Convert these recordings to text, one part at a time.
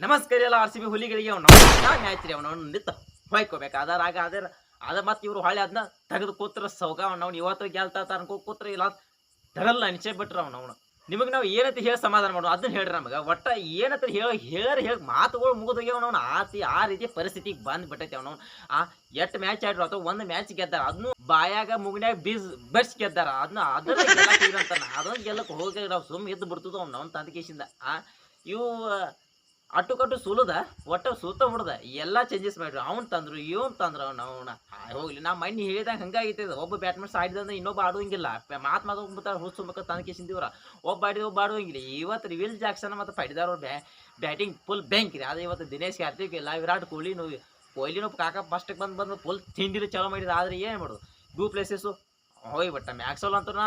ನಮಸ್ಕಾರ ಎಲ್ಲ R C B ಹುಲಿಗಳಿಗೆ ಅವ್ನು ಮ್ಯಾಚ್ ರೀ ಅವನು ನಿಂತ ಹೊಯ್ಕೋಬೇಕು. ಅದರ ಆಗ ಅದೇ ಅದ ಮತ್ತೆ ಇವರು ಹೊಳೆ ಅದನ್ನ ತೆಗೆದು ಕೂತ್ರ ಸೌಗ ಅವ್ನು ಇವತ್ತು ಗೆಲ್ತಾ ಅನ್ಕೋ, ಕೂತ್ರ ಇಲ್ಲ ತಗಲ್ಲ ಅನಿಸೇ ಬಿಟ್ರ ಅವ್ನು, ಅವನು. ನಿಮಗೆ ನಾವು ಏನಂತ ಹೇಳಿ ಸಮಾಧಾನ ಮಾಡೋದು? ಅದನ್ನ ಹೇಳ್ರಿ ನಮಗೆ. ಒಟ್ಟ ಏನಂತ ಹೇಳಿ ಹೇಳಿ ಹೇಳಿ ಮಾತುಗಳು ಮುಗಿದೋಗ್ಯಾವ ಅವ್ನು ಆಸಿ ಆ ರೀತಿ ಪರಿಸ್ಥಿತಿಗೆ ಬಂದ್ ಬಿಟ್ಟೈತಿ ಅವನು ಆ ಎಷ್ಟು ಮ್ಯಾಚ್ ಆಡ್ರು ಅಥವಾ ಒಂದು ಮ್ಯಾಚ್ ಗೆದ್ದಾರ. ಅದನ್ನು ಬಾಯಾಗ ಮುಗಿನಾಗ ಬೀಸ್ ಬೆರ್ಸ್ ಗೆದ್ದಾರ. ಅದನ್ನ ಅದನ್ನ ಅದೊಂದು ಅದನ್ನ ಗೆಲ್ಲಕ್ಕೆ ಹೋಗಿ ನಾವು ಸುಮ್ಮನೆ ಎದ್ದು ಬಿಡ್ತದ ಅವ್ನು, ಅವ್ನ ತಂದಕೇಶಿಂದ. ಆ, ಇವು ಅಟ್ಟು ಕಟ್ಟು ಸುಲದ, ಒಟ್ಟ ಸುತ್ತ ಹುಡ್ದ ಎಲ್ಲ ಚೇಂಜಸ್ ಮಾಡ್ರಿ ಅವ್ನು ತಂದ್ರು, ಇವನು ತಂದ್ರು, ಅವ್ನು, ಅವನ. ಹೋಗ್ಲಿ. ನಾ ಮಣ್ಣಿ ಹೇಳಿದಾಗ ಹಂಗಾಗಿತ್ತು ಇದು. ಒಬ್ಬ ಬ್ಯಾಟ್ಮನ್ ಆಡಿದಂದ್ರೆ ಇನ್ನೊಬ್ಬ ಆಡುವಂಗಿಲ್ಲ. ಮಾತು ಮಾತಾಡ್ಬಿಡ್ತಾರೆ ಹುಚ್ಚುಂಬಕ ತನಕೇಶಿಂದಿವ್ರ ಒಬ್ಬ ಆಡಿದ ಒಬ್ಬ ಆಡುವಂಗಿಲ್ಲ. ಇವತ್ತು ರಿವಿಲ್ ಜಾಕ್ಸನ್ ಮತ್ತು ಪಡಿದಾರ ಬ್ಯಾ ಬ್ಯಾಟಿಂಗ್ ಫುಲ್ ಬ್ಯಾಂಕ್ ರೀ ಅದು ಇವತ್ತು ದಿನೇಶ್ ಕಾರ್ತಿಕ್ ಇಲ್ಲ ವಿರಾಟ್ ಕೊಹ್ಲಿನೂ ಕೊಹ್ಲಿನೂ ಕಾಕ ಫಸ್ಟಿಗೆ ಬಂದು ಬಂದು ಫುಲ್ ತಿಂಡಿರು ಚಲೋ ಮಾಡಿದ ಆದ್ರೆ ಏನು ಮಾಡೋದು? ಡೂ ಪ್ಲೇಸಸ್ಸು ಹೋಗ್ಬಿಟ್ಟ ಮ್ಯಾಕ್ಸಲ್ ನಾ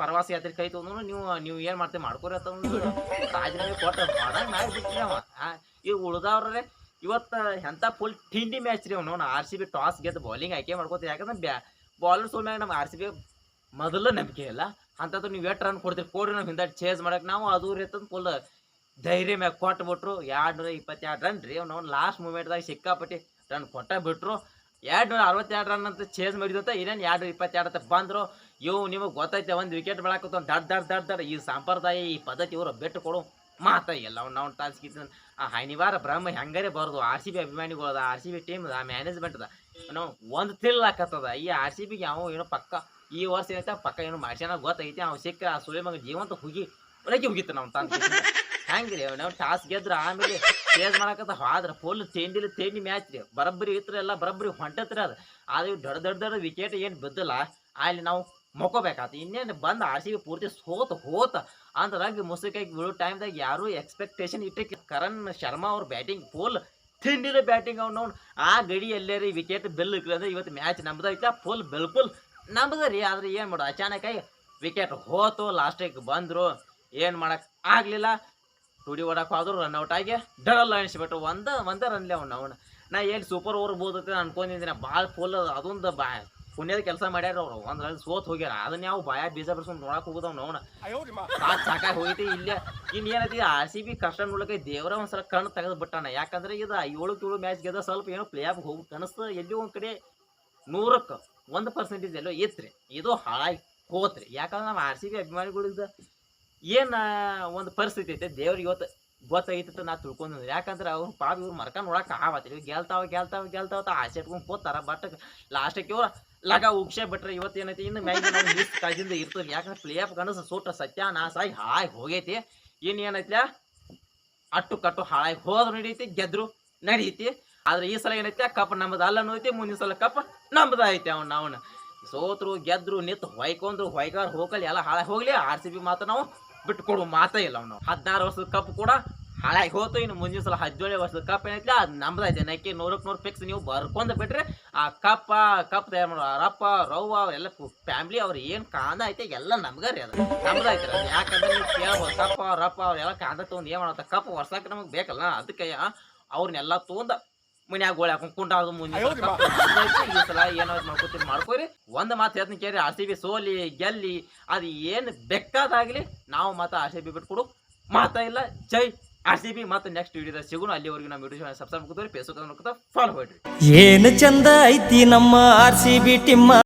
ಪ್ರವಾಸ ಯಾತ್ರೆ ಕೈ ತಗೊಂಡು ನೀವು ನೀವು ಏನು ಮಾಡ್ತೀವಿ ಮಾಡ್ಕೊರಿ ಅಂತ ರಾಜೀನಾಮೆ ಕೊಟ್ಟ ಬಿಟ್ಟಿ ಮಾಡಿಬಿಟ್ರಿ ಅವ. ಈಗ ಉಳ್ದವ್ರೆ, ಇವತ್ತು ಎಂಥ ಫುಲ್ ತಿಂಡಿ ಮ್ಯಾಚ್ ರೀ ಅವ್ನು. ಆರ್ ಸಿ ಬಿ ಟಾಸ್ ಗೆದ್ದು ಬೌಲಿಂಗ್ ಆಯ್ಕೆ ಮಾಡ್ಕೋತೀವಿ ಯಾಕಂದ್ರೆ ಬ್ಯಾ ಬಾಲರ್ ಸೋಮ್ಯಾಗ ನಮ್ಮ ಆರ್ ಸಿ ಬಿ ಮೊದಲ ನಂಬಿಕೆ ಇಲ್ಲ. ಅಂಥದ್ದು ನೀವು ಎಷ್ಟು ರನ್ ಕೊಡ್ತೀರಿ? ಕೊಡ್ರಿ ನಾವು ಹಿಂದೆ ಚೇಸ್ ಮಾಡಕ್ಕೆ ನಾವು ಅದು ರೀ ಫುಲ್ ಧೈರ್ಯ ಮ್ಯಾಗ ಕೊಟ್ಟು ಬಿಟ್ರು ಎರಡು ನೂರ ಇಪ್ಪತ್ತೆರಡು ರನ್ ರೀ ಅವ್ನು. ಲಾಸ್ಟ್ ಮೂಮೆಂಟ್ದಾಗ ಸಿಕ್ಕಾಪಟ್ಟಿ ರನ್ ಕೊಟ್ಟ ಬಿಟ್ರು. ಎರಡು ನೂರ ಅರವತ್ತೆರಡು ರನ್ ಅಂತ ಚೇಸ್ ಮಾಡಿದಂತ ಇನ್ನೇನು ಎರಡು ಇಪ್ಪತ್ತೆರಡು ಅಂತ ಬಂದರು. ಇವು ನಿಮಗೆ ಗೊತ್ತೈತೆ, ಒಂದು ವಿಕೆಟ್ ಬೆಳಕತ್ತ ದಡ್ ದಡ್ ದಡ್ ದಡ್ ಈ ಸಂಪ್ರದಾಯ, ಈ ಪದ್ಧತಿ ಇವರು ಬೆಟ್ಟು ಕೊಡು. ಮಾತ ಎಲ್ಲ ಅವ್ನು ನಾವು ಟಾಸ್ಕಿತ್ತು ಆ ಹನಿವಾರ ಬ್ರಹ್ಮ ಹೆಂಗಾರೆ ಬರೋದು? ಆರ್ ಸಿ ಬಿ ಅಭಿಮಾನಿಗಳದ ಆರ್ ಸಿ ಬಿ ಟೀಮ್ ಆ ಮ್ಯಾನೇಜ್ಮೆಂಟ್ ಅದ. ನಾವು ಒಂದು ತಿಳ್ ಹಾಕತ್ತದ ಈ ಆರ್ ಸಿ ಬಿಗೆ ಯಾವ ಏನೋ ಪಕ್ಕ, ಈ ವರ್ಷ ಏನೈತೆ, ಪಕ್ಕ ಏನೋ ಮಾಡ್ಸ್ಯಾನ ಗೊತ್ತೈತೆ. ಅವ್ನು ಸಿಕ್ಕ ಆ ಮಗ ಜೀವಂತ ಹುಗಿ, ಒಳಗೆ ಹುಗಿತ್ತು ನಾವು ತಂದು ಹೆಂಗ್ರಿ ನಾವು ಟಾಸ್ ಗೆದ್ರ ಆಮೇಲೆ ಚೇಂಜ್ ಮಾಡಕತ್ತ? ಹಾದ್ರ ಫುಲ್ ಚೇಂಡಿಲಿ ತೇಂಡಿ ಮ್ಯಾಚ್ ರೀ. ಬರಬ್ಬರಿ ಇತ್ರ ಎಲ್ಲ, ಬರಬ್ಬರಿ ಹೊಂಟತ್ರಿ ಅದು. ಇವ್ ದೊಡ್ಡ ದೊಡ್ಡ ದೊಡ್ಡ ವಿಕೆಟ್ ಏನು ಬಿದ್ದಲ್ಲ, ಅಲ್ಲಿ ನಾವು ಮೊಕ್ಕೋಬೇಕಾತು. ಇನ್ನೇನು ಬಂದು ಆರ್ ಸಿ ಬಿ ಪೂರ್ತಿ ಸೋತ ಹೋತ. ಅಂದ್ರಾಗ ಮುಸುಕಾಗಿ ಬೀಳೋ ಟೈಮ್ದಾಗ ಯಾರು ಎಕ್ಸ್ಪೆಕ್ಟೇಷನ್ ಇಟ್ಟಕ್ಕೆ ಕರಣ್ ಶರ್ಮಾ ಅವ್ರ ಬ್ಯಾಟಿಂಗ್ ಫುಲ್ ತಿಂಡಿದ ಬ್ಯಾಟಿಂಗ್ ಅವ್ನು ಆ ಗಡಿ ಎಲ್ಲೇ ರೀ ವಿಕೆಟ್ ಬೆಲ್ ಅಂದ್ರೆ ಇವತ್ತು ಮ್ಯಾಚ್ ನಮ್ದೈತ ಫುಲ್ ಬಿಲ್ಕುಲ್ ನಮ್ದ ರೀ. ಆದ್ರೆ ಏನು ಮಾಡು ಅಚಾನಕಾಗಿ ವಿಕೆಟ್ ಹೋತು ಲಾಸ್ಟಿಗೆ ಬಂದರು. ಏನು ಮಾಡಕ್ ಆಗಲಿಲ್ಲ. ಟುಡಿ ಓಡಾಕ್ ಹೋದ್ರು ರನ್ ಔಟ್ ಆಗಿ ಡಲ್ ಅನಿಸ್ಬಿಟ್ಟು ಒಂದ ಒಂದೇ ರನ್ಲಿ ಅವ್ನು ಅವನು. ನಾ ಏನು ಸೂಪರ್ ಓವರ್ ಬೋದತ್ತೆ ಅನ್ಕೊಂಡಿದ್ದೀನಿ ಭಾಳ ಫುಲ್ ಅದೊಂದು ಬಾ ಪುಣ್ಯದ ಕೆಲಸ ಮಾಡ್ಯಾರ ಅವ್ರು. ಒಂದು ರನ್ ಸೋತ್ ಹೋಗ್ಯಾರ. ಅದನ್ನ ಯಾವ ಬಾಯ ಬೀಜ ಬರ್ಸ್ಕೊಂಡು ನೋಡಕ್ ಹೋಗುದವ್ ಅವ್ನ ಸಾಕ್ ಸಾಕಾಗಿ ಹೋಗೈತಿ ಇಲ್ಲೇ. ಇನ್ ಏನೈತಿ ಆರ್ ಸಿ ಬಿ ಕಷ್ಟ ನೋಡ್ಲಿಕ್ಕೆ ದೇವರ ಒಂದ್ಸಲ ಕಣ್ಣು ತೆಗೆದು ಬಿಟ್ಟಾನ. ಯಾಕಂದ್ರೆ ಇದು ಏಳು ಏಳು ಮ್ಯಾಚ್ ಗೆದ್ದ ಸ್ವಲ್ಪ ಏನೋ ಪ್ಲೇ ಆಫ್ ಹೋಗಿ ಕನಸ್ತು ಎಲ್ಲಿ ಒಂದ್ ಕಡೆ ನೂರಕ್ಕೆ ಒಂದು ಪರ್ಸೆಂಟೇಜ್ ಎಲ್ಲೋ ಇತ್ರಿ. ಇದು ಹಾಳಾಗಿ ಹೋತ್ರಿ. ಯಾಕಂದ್ರೆ ನಮ್ಮ ಆರ್ ಸಿ ಬಿ ಅಭಿಮಾನಿಗಳಿಂದ ಏನು ಒಂದು ಪರಿಸ್ಥಿತಿ ಐತೆ, ದೇವ್ರಿಗೆ ಇವತ್ತು ಗೊತ್ತಾಗೈತಿ ಅಂತ ನಾ ತಿಳ್ಕೊಂಡು ಯಾಕಂದ್ರೆ ಅವ್ರು ಪಾಪ ಇವ್ರು ಮರ್ಕೊಂಡು ನೋಡಕ್ಕೆ ಆವತ್ತಿ ಗೆಲ್ತಾವ ಗೆಲ್ತಾವ ಗೆಲ್ತಾವ ಆಸೆ ಇಟ್ಕೊಂಡು ಕೂತಾರ. ಬಟ್ ಲಾಸ್ಟಕ್ಕೆ ಇವ್ರು ಲಗ ಉಕ್ಷೆ ಬಿಟ್ರೆ ಇವತ್ತು ಏನೈತಿ? ಇನ್ನು ನಾವು ಮಿಸ್ ಇರ್ತದೆ. ಯಾಕಂದ್ರೆ ಪ್ಲೇ ಆಫ್ ಕನಸು ಸೂಟ ಸತ್ಯಾನಾಶ ಆಗಿ ಹಾಳಾಗಿ ಹೋಗೈತಿ. ಇನ್ನು ಏನೈತಿ ಅಟ್ಟು ಕಟ್ಟು ಹಾಳಾಗಿ ಹೋದ್ರು ನಡೀತಿ, ಗೆದ್ರು ನಡೀತಿ. ಆದ್ರೆ ಈ ಸಲ ಏನೈತಿ ಕಪ್ ನಮ್ದು ಅಲ್ಲ ನೋಯ್ತಿ ಮುಂದಿನ ಸಲ ಕಪ್ ನಮ್ದು ಐತಿ ಅವ್ನ ಅವನು ಸೋತ್ರು, ಗೆದ್ರು, ನಿಂತು ಹೊಯ್ಕೊಂಡ್ರು ಹೊಯ್ಕಾರ ಹೋಗಲಿ, ಎಲ್ಲ ಹಾಳಾಗಿ ಹೋಗ್ಲಿ. ಆರ್ ಸಿ ಬಿ ಮಾತ್ರ ನಾವು ಬಿಟ್ಟು ಕೊಡುವ ಮಾತೇ ಇಲ್ಲ ಅವನು. ಹದಿನಾರು ವರ್ಷದ ಕಪ್ ಕೂಡ ಹಾಳಾಗಿ ಹೋತು. ಇನ್ನು ಮುಂದಿನ ಸಲ ಹದಿನೇಳು ವರ್ಷದ ಕಪ್ ಏನೈತಿ? ಅದು ನಂಬದ ಜನಕ್ಕೆ ನೂರಕ್ಕೆ ನೂರು ಫಿಕ್ಸ್ ನೀವು ಬರ್ಕೊಂಡು ಬಿಟ್ರೆ ಆ ಕಪ್ಪ ಕಪ್ ತಯಾರು ಮಾಡೋ. ರಪ್ಪ ರವ್ವ, ಎಲ್ಲ ಫ್ಯಾಮಿಲಿ ಅವ್ರು ಏನು ಕಾಂದ ಐತೆ? ಎಲ್ಲ ನಮ್ಗೆ ಅದು. ನಮ್ದೈತೆ ಐತೆ ಯಾಕಂದ್ರೆ ನೀವು ಕೇಳ್ಬೋದು ಕಪ್ಪ ರಪ್ಪ ಅವ್ರೆಲ್ಲ ಕಾಂದ ತೊಗೊಂಡು ಏನು ಮಾಡತ್ತ ಕಪ್ ವರ್ಷಕ್ಕೆ ನಮಗೆ ಬೇಕಲ್ಲ. ಅದಕ್ಕೆ ಅವ್ರನ್ನೆಲ್ಲ ತೊಗೊಂಡ ಮನ್ಯಾಗ ಗೋಳಿ ಹಾಕೊಂಡು ಕುಂಟಾದು ಮುಂದೆ ಈ ಸಲ ಏನೋ ಮಾಡ್ಕೋತೀರಿ ಮಾಡ್ಕೋರಿ. ಒಂದ್ ಮಾತು ಹೇಳ್ತೀನಿ ಕೇಳಿ ಆರ್ ಸಿ ಬಿ ಸೋಲಿ ಗೆಲ್ಲಿ ಅದು ಏನು ಬೆಕ್ಕಾದಾಗ್ಲಿ ನಾವು ಮಾತ್ರ ಆರ್ ಸಿ ಬಿ ಬಿಟ್ಕೊಡು ಮಾತಾ ಇಲ್ಲ ಜೈ ಆರ್ ಸಿ ಬಿ. ಮತ್ತೆ ನೆಕ್ಸ್ಟ್ ವಿಡಿಯೋದಾಗ ಸಿಗೋಣ. ಅಲ್ಲಿವರೆಗೂ ನಮ್ಮ ವಿಡಿಯೋ ಸಬ್ಸ್ಕ್ರೈಬ್ ಮಾಡ್ಕೋತೀರಿ ಫೇಸ್ಬುಕ್ ಫಾಲೋ ಮಾಡ್ರಿ. ಏನು ಚಂದ ಐತಿ ನಮ್ಮ ಆರ್ ಸಿ ಬಿ ಟಿಮ್ಮ